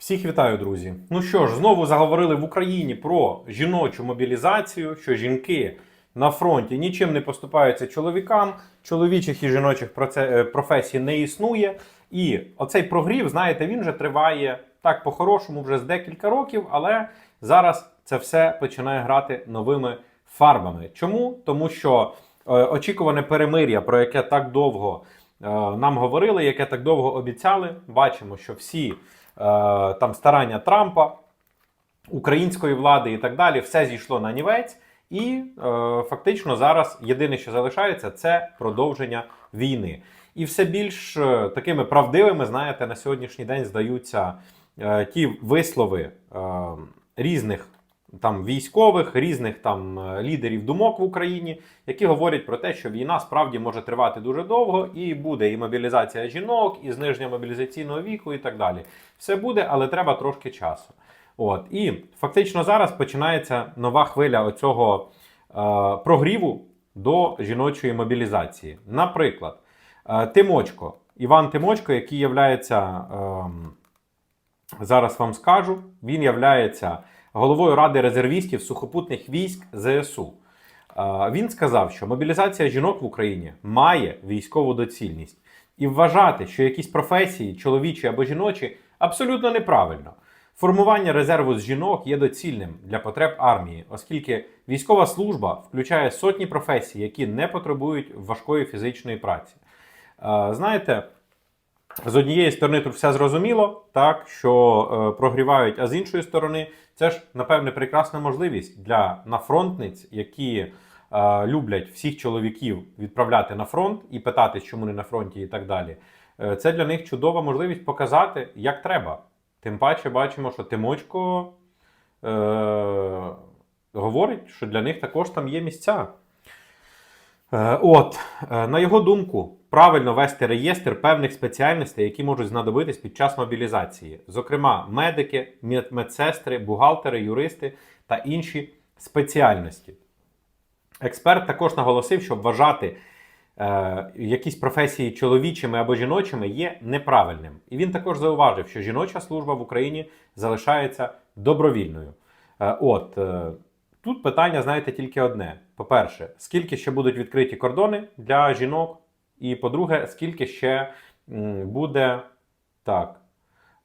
Всіх вітаю, друзі. Ну що ж, знову заговорили в Україні про жіночу мобілізацію, що жінки на фронті нічим не поступаються чоловікам, чоловічих і жіночих е, професій не існує. І оцей прогрів, знаєте, він вже триває так по-хорошому вже з декілька років, але зараз це все починає грати новими фарбами. Чому? Тому що е, очікуване перемир'я, про яке так довго е, нам говорили, яке так довго обіцяли, бачимо, що всі там старання Трампа, української влади і так далі, все зійшло на нівець. І е, фактично зараз єдине, що залишається, це продовження війни. І все більш е, такими правдивими, знаєте, на сьогоднішній день здаються е, ті вислови е, різних там військових, різних там е, лідерів думок в Україні, які говорять про те, що війна справді може тривати дуже довго, і буде і мобілізація жінок, і зниження мобілізаційного віку, і так далі. Все буде, але треба трошки часу. От і фактично зараз починається нова хвиля оцього е, прогріву до жіночої мобілізації. Наприклад, е, Тимочко, Іван Тимочко, який являється, ем, зараз вам скажу, він являється головою ради резервістів сухопутних військ ЗСУ. Е, Він сказав, що мобілізація жінок в Україні має військову доцільність і вважати, що якісь професії, чоловічі або жіночі, абсолютно неправильно. Формування резерву з жінок є доцільним для потреб армії, оскільки військова служба включає сотні професій, які не потребують важкої фізичної праці. Е, Знаєте, з однієї сторони тут все зрозуміло, так що е, прогрівають, а з іншої сторони, це ж напевне прекрасна можливість для нафронтниць, які е, люблять всіх чоловіків відправляти на фронт і питати, чому не на фронті, і так далі. Е, це для них чудова можливість показати, як треба. Тим паче бачимо, що Тимочко е, говорить, що для них також там є місця. Е, От, е, на його думку, правильно вести реєстр певних спеціальностей, які можуть знадобитись під час мобілізації, зокрема, медики, медсестри, бухгалтери, юристи та інші спеціальності. Експерт також наголосив, що вважати е, якісь професії чоловічими або жіночими є неправильним. І він також зауважив, що жіноча служба в Україні залишається добровільною. Е, от е, тут питання, знаєте, тільки одне: по-перше, скільки ще будуть відкриті кордони для жінок, і по-друге, скільки ще буде так.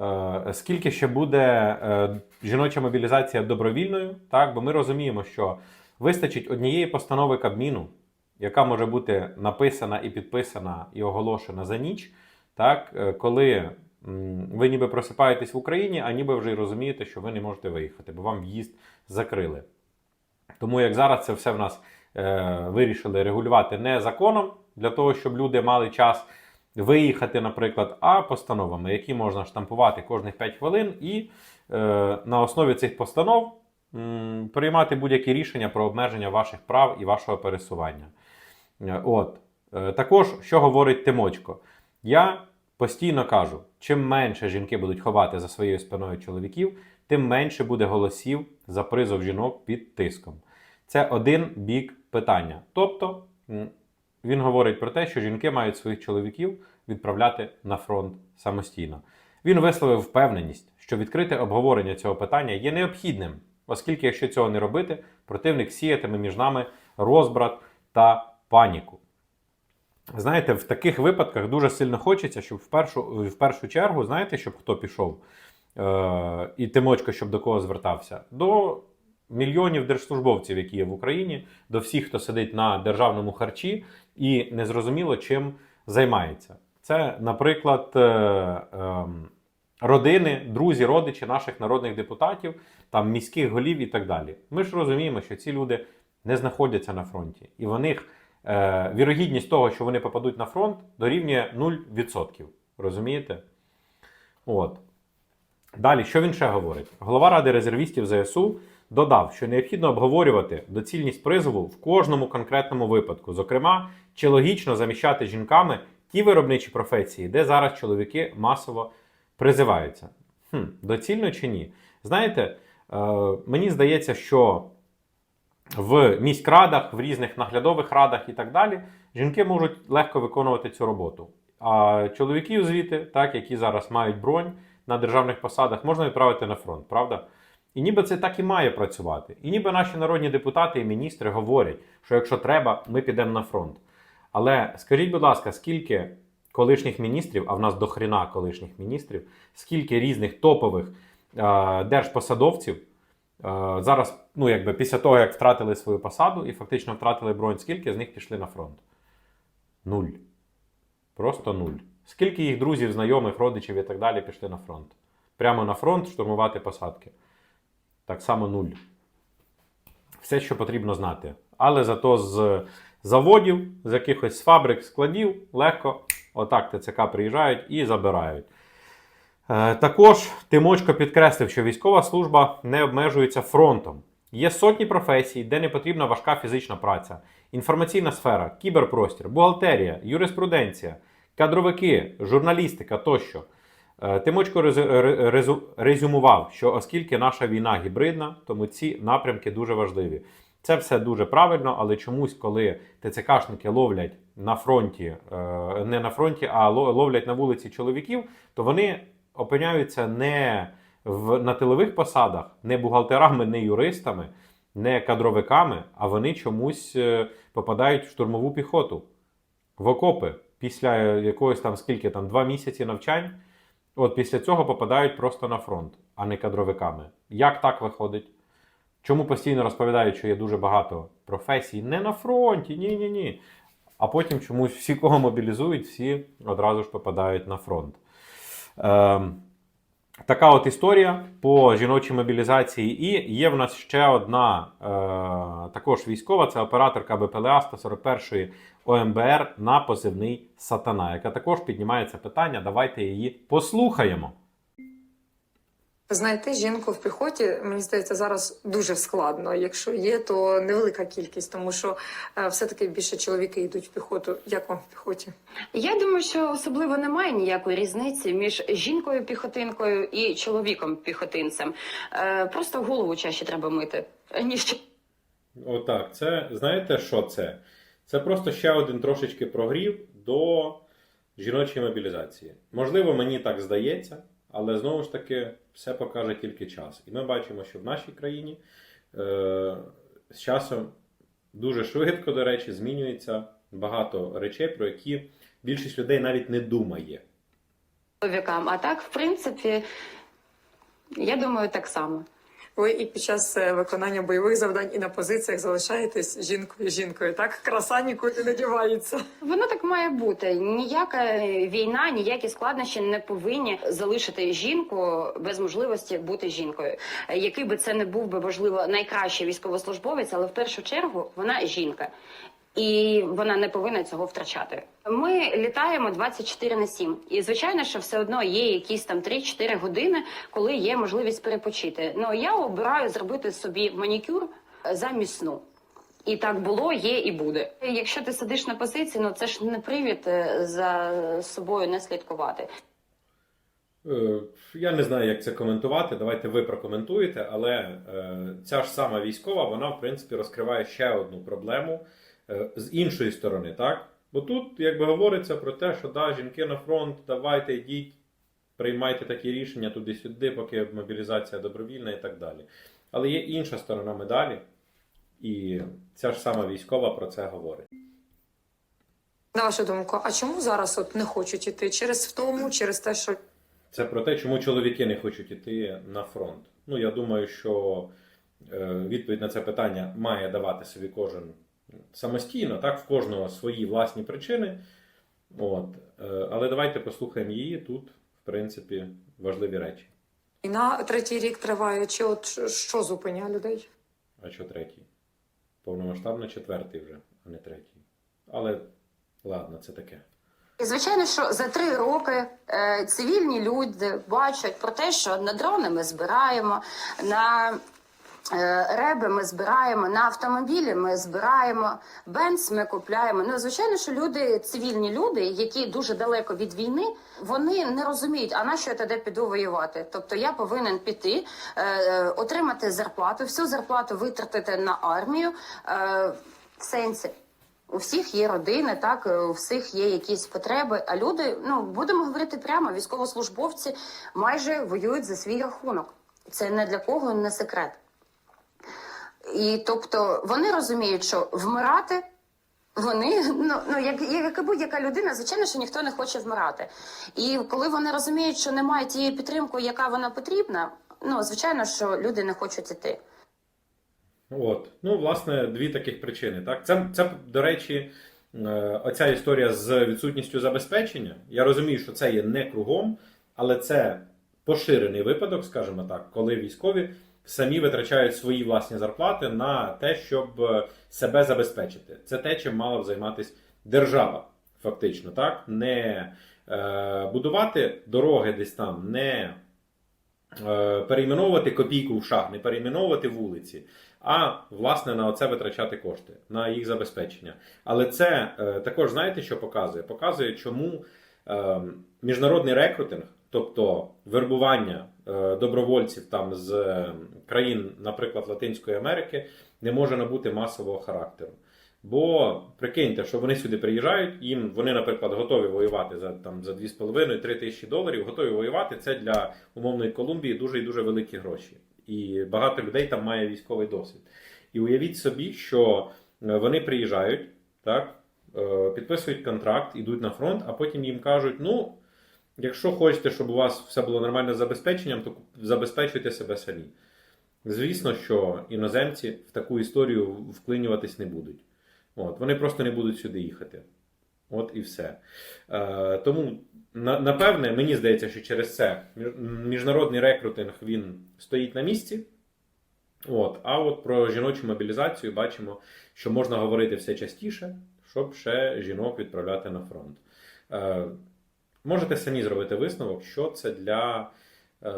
Е, Скільки ще буде е, жіноча мобілізація добровільною, так? бо ми розуміємо, що вистачить однієї постанови Кабміну, яка може бути написана і підписана і оголошена за ніч, так? е, коли ви ніби просипаєтесь в Україні, а ніби вже й розумієте, що ви не можете виїхати, бо вам в'їзд закрили. Тому як зараз це все в нас е, вирішили регулювати не законом для того, щоб люди мали час виїхати, наприклад, а постановами, які можна штампувати кожних 5 хвилин, і е, на основі цих постанов приймати будь-які рішення про обмеження ваших прав і вашого пересування. Е, От. Також, що говорить Тимочко, я постійно кажу: чим менше жінки будуть ховати за своєю спиною чоловіків, тим менше буде голосів за призов жінок під тиском. Це один бік питання. Тобто, він говорить про те, що жінки мають своїх чоловіків відправляти на фронт самостійно. Він висловив впевненість, що відкрите обговорення цього питання є необхідним, оскільки, якщо цього не робити, противник сіятиме між нами розбрат та паніку. Знаєте, в таких випадках дуже сильно хочеться, щоб в першу, в першу чергу, знаєте, щоб хто пішов, е, і Тимочко, щоб до кого звертався? До мільйонів держслужбовців, які є в Україні, до всіх, хто сидить на державному харчі і незрозуміло чим займається. Це, наприклад, е, ем, родини, друзі, родичі наших народних депутатів, там міських голів і так далі. Ми ж розуміємо, що ці люди не знаходяться на фронті, і в них е, вірогідність того, що вони попадуть на фронт, дорівнює 0%. Розумієте? От. Далі, що він ще говорить? Голова Ради резервістів ЗСУ додав, що необхідно обговорювати доцільність призову в кожному конкретному випадку. Зокрема, чи логічно заміщати жінками ті виробничі професії, де зараз чоловіки масово призиваються. Хм, доцільно чи ні? Знаєте, е, мені здається, що в міськрадах, в різних наглядових радах і так далі, жінки можуть легко виконувати цю роботу. А чоловіків звідти, так, які зараз мають бронь, на державних посадах, можна відправити на фронт, правда? І ніби це так і має працювати. І ніби наші народні депутати і міністри говорять, що якщо треба, ми підемо на фронт. Але скажіть, будь ласка, скільки колишніх міністрів, а в нас до хрена колишніх міністрів, скільки різних топових е, держпосадовців е, зараз, ну якби після того, як втратили свою посаду і фактично втратили бронь, скільки з них пішли на фронт? Нуль. Просто нуль. Скільки їх друзів, знайомих, родичів і так далі пішли на фронт? Прямо на фронт штурмувати посадки. Так само нуль. Все, що потрібно знати. Але зато з заводів, з якихось фабрик, складів легко отак ТЦК приїжджають і забирають. Е, Також Тимочко підкреслив, що військова служба не обмежується фронтом. Є сотні професій, де не потрібна важка фізична праця, інформаційна сфера, кіберпростір, бухгалтерія, юриспруденція, кадровики, журналістика тощо. Е, Тимочко резюмував, що оскільки наша війна гібридна, тому ці напрямки дуже важливі. Це все дуже правильно, але чомусь, коли ТЦКшники ловлять на фронті, е, не на фронті, а ловлять на вулиці чоловіків, то вони опиняються не в, на тилових посадах, не бухгалтерами, не юристами, не кадровиками, а вони чомусь е, попадають в штурмову піхоту, в окопи після якогось там скільки там два місяці навчань. От після цього попадають просто на фронт, а не кадровиками. Як так виходить? Чому постійно розповідають, що є дуже багато професій не на фронті, ні, ні, ні. А потім чомусь всі, кого мобілізують, всі одразу ж попадають на фронт. Ем, така от історія по жіночій мобілізації. І є в нас ще одна е, також військова, це операторка БПЛА 141-ї ОМБР на позивний Сатана, яка також піднімає це питання. Давайте її послухаємо. Знайти жінку в піхоті, мені здається, зараз дуже складно. Якщо є, то невелика кількість, тому що е, все-таки більше чоловіки йдуть в піхоту. Як вам в піхоті? Я думаю, що особливо немає ніякої різниці між жінкою піхотинкою і чоловіком піхотинцем. Е, просто голову чаще треба мити, ніж Отак, це знаєте, що це? Це просто ще один трошечки прогрів до жіночої мобілізації. Можливо, мені так здається, але знову ж таки все покаже тільки час. І ми бачимо, що в нашій країні е, з часом дуже швидко, до речі, змінюється багато речей, про які більшість людей навіть не думає. А так, в принципі, я думаю, так само. Ви і під час е, виконання бойових завдань і на позиціях залишаєтесь жінкою жінкою. Так краса нікуди не дівається. Воно так має бути. Ніяка війна, ніякі складнощі не повинні залишити жінку без можливості бути жінкою. Який би це не був би важливо найкращий військовослужбовець, але в першу чергу вона жінка. І вона не повинна цього втрачати. Ми літаємо 24 на 7. І звичайно, що все одно є якісь там 3-4 години, коли є можливість перепочити. Ну я обираю зробити собі манікюр замість сну. І так було, є і буде. Якщо ти сидиш на позиції, ну це ж не привід е, за собою не слідкувати. Е, Я не знаю, як це коментувати. Давайте ви прокоментуєте, але е, ця ж сама військова, вона, в принципі, розкриває ще одну проблему з іншої сторони, так? Бо тут, якби говориться про те, що да, жінки на фронт, давайте йдіть, приймайте такі рішення туди-сюди, поки мобілізація добровільна і так далі. Але є інша сторона медалі, і ця ж сама військова про це говорить. На вашу думку, а чому зараз от не хочуть іти? Через втому, через те, що Це про те, чому чоловіки не хочуть іти на фронт. Ну, я думаю, що е, відповідь на це питання має давати собі кожен самостійно, так, в кожного свої власні причини. От. Е, але давайте послухаємо її. Тут, в принципі, важливі речі. війна третій рік триває, чи от що зупиняє людей? А що третій? Повномасштабно четвертий вже, а не третій. Але ладно, це таке. І звичайно, що за три роки е, цивільні люди бачать про те, що на дрони ми збираємо, на реби ми збираємо, на автомобілі ми збираємо, бенз ми купляємо. Ну, звичайно, що люди, цивільні люди, які дуже далеко від війни, вони не розуміють, а на що я тоді піду воювати. Тобто я повинен піти, е, е, отримати зарплату, всю зарплату витратити на армію. Е, в сенсі. У всіх є родини, так е, у всіх є якісь потреби. А люди, ну будемо говорити прямо, військовослужбовці майже воюють за свій рахунок. Це не для кого не секрет. І тобто вони розуміють, що вмирати вони ну, ну як, як будь-яка людина, звичайно, що ніхто не хоче вмирати. І коли вони розуміють, що немає тієї підтримки, яка вона потрібна, ну звичайно, що люди не хочуть іти. От. Ну, власне, дві таких причини. Так? Це, це, до речі, е, оця історія з відсутністю забезпечення. Я розумію, що це є не кругом, але це поширений випадок, скажімо так, коли військові самі витрачають свої власні зарплати на те, щоб е, себе забезпечити. Це те, чим мала б займатися держава, фактично, так? Не е, будувати дороги десь там, не е, перейменовувати копійку в шаг, не перейменовувати вулиці, а власне на це витрачати кошти, на їх забезпечення. Але це е, також знаєте, що показує? Показує, чому е, міжнародний рекрутинг, тобто вербування добровольців там з е, країн, наприклад, Латинської Америки, не може набути масового характеру. Бо прикиньте, що вони сюди приїжджають, їм вони, наприклад, готові воювати за там за 2,5-3 тисячі доларів, готові воювати. Це для умовної Колумбії дуже і дуже великі гроші. І багато людей там має військовий досвід. І уявіть собі, що е, вони приїжджають, так, е, підписують контракт, ідуть на фронт, а потім їм кажуть: ну, якщо хочете, щоб у вас все було нормально з забезпеченням, то забезпечуйте себе самі. Звісно, що іноземці в таку історію вклинюватись не будуть. От, вони просто не будуть сюди їхати. От і все. Е, тому, на, напевне, мені здається, що через це міжнародний рекрутинг він стоїть на місці. От, а от про жіночу мобілізацію бачимо, що можна говорити все частіше, щоб ще жінок відправляти на фронт. Е, можете самі зробити висновок, що це для е,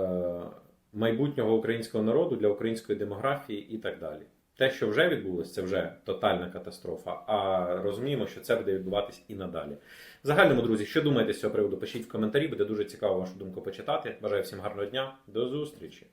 майбутнього українського народу, для української демографії і так далі. Те, що вже відбулося, це вже тотальна катастрофа. А розуміємо, що це буде відбуватись і надалі. В загальному, друзі, що думаєте з цього приводу? Пишіть в коментарі, буде дуже цікаво вашу думку почитати. Бажаю всім гарного дня. До зустрічі!